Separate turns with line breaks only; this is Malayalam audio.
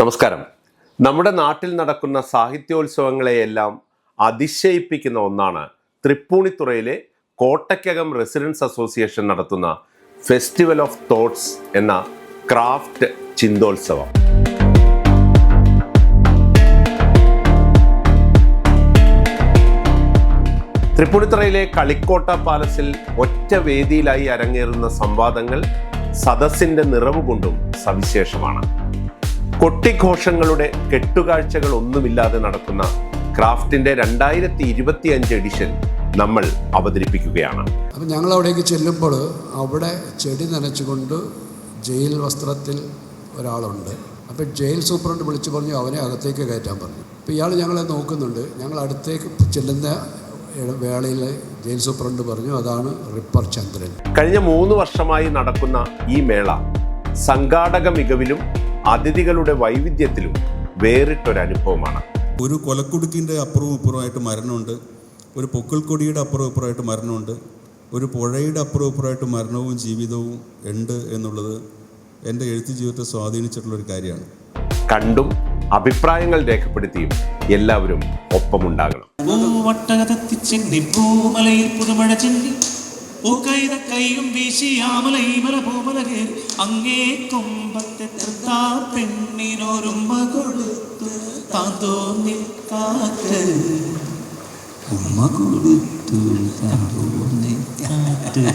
നമസ്കാരം. നമ്മുടെ നാട്ടിൽ നടക്കുന്ന സാഹിത്യോത്സവങ്ങളെയെല്ലാം അതിശയിപ്പിക്കുന്ന ഒന്നാണ് തൃപ്പൂണിത്തുറയിലെ കോട്ടയ്ക്കകം റെസിഡൻസ് അസോസിയേഷൻ നടത്തുന്ന ഫെസ്റ്റിവൽ ഓഫ് തോട്ട്സ് എന്ന ക്രാഫ്റ്റ് ചിന്തോത്സവം. തൃപ്പൂണിത്തുറയിലെ കളിക്കോട്ട പാലസിൽ ഒറ്റ വേദിയിലായി അരങ്ങേറുന്ന സംവാദങ്ങൾ സദസ്സിന്റെ നിറവ് കൊണ്ടും സവിശേഷമാണ്. കൊട്ടിഘോഷങ്ങളുടെ കെട്ടുകാഴ്ചകൾ ഒന്നുമില്ലാതെ നടക്കുന്ന ക്രാഫ്റ്റിന്റെ രണ്ടായിരത്തി ഇരുപത്തി അഞ്ച് എഡിഷൻ നമ്മൾ അവതരിപ്പിക്കുകയാണ്.
അപ്പം ഞങ്ങൾ അവിടേക്ക് ചെല്ലുമ്പോൾ അവിടെ ചെടി നനച്ചുകൊണ്ട് ജയിൽ വസ്ത്രത്തിൽ ഒരാളുണ്ട്. അപ്പം ജയിൽ സൂപ്രണ്ട് വിളിച്ചു പറഞ്ഞു അവനെ അകത്തേക്ക് കയറ്റാൻ പറഞ്ഞു. അപ്പോൾ ഇയാൾ ഞങ്ങളെ നോക്കുന്നുണ്ട്. ഞങ്ങൾ അടുത്തേക്ക് ചെല്ലുന്ന വേളയിൽ ജയിൽ സൂപ്രണ്ട് പറഞ്ഞു അതാണ് റിപ്പർ ചന്ദ്രൻ.
കഴിഞ്ഞ മൂന്ന് വർഷമായി നടക്കുന്ന ഈ മേള സംഘാടക മികവിലും അതിഥികളുടെ വൈവിധ്യത്തിലും വേറിട്ടൊരനുഭവമാണ്.
ഒരു കൊലക്കുടുക്കിന്റെ അപ്പുറവും ഇപ്പുറമായിട്ട് മരണമുണ്ട്. ഒരു പൊക്കിൾക്കൊടിയുടെ അപ്പുറവും ഇപ്പുറമായിട്ട് മരണമുണ്ട്. ഒരു പുഴയുടെ അപ്പുറവും ഇപ്പുറമായിട്ട് മരണവും ജീവിതവും ഉണ്ട് എന്നുള്ളത് എന്റെ എഴുത്ത് ജീവിതത്തെ സ്വാധീനിച്ചിട്ടുള്ള ഒരു കാര്യമാണ്.
കണ്ടും അഭിപ്രായങ്ങൾ രേഖപ്പെടുത്തിയും എല്ലാവരും ഒപ്പമുണ്ടാകണം.
പൂക്കൈത കൈയും വീശി ആമല ഈമല പൂമല കേറി അങ്ങേ കൊമ്പത്തെ തൃത്താ പെണ്ണിനൊരുമ്മ കൊടുത്തു താൻ തോന്നി കാറ്റ് ഉമ്മ കൊടുത്തു താൻ തോന്നി കാറ്റ്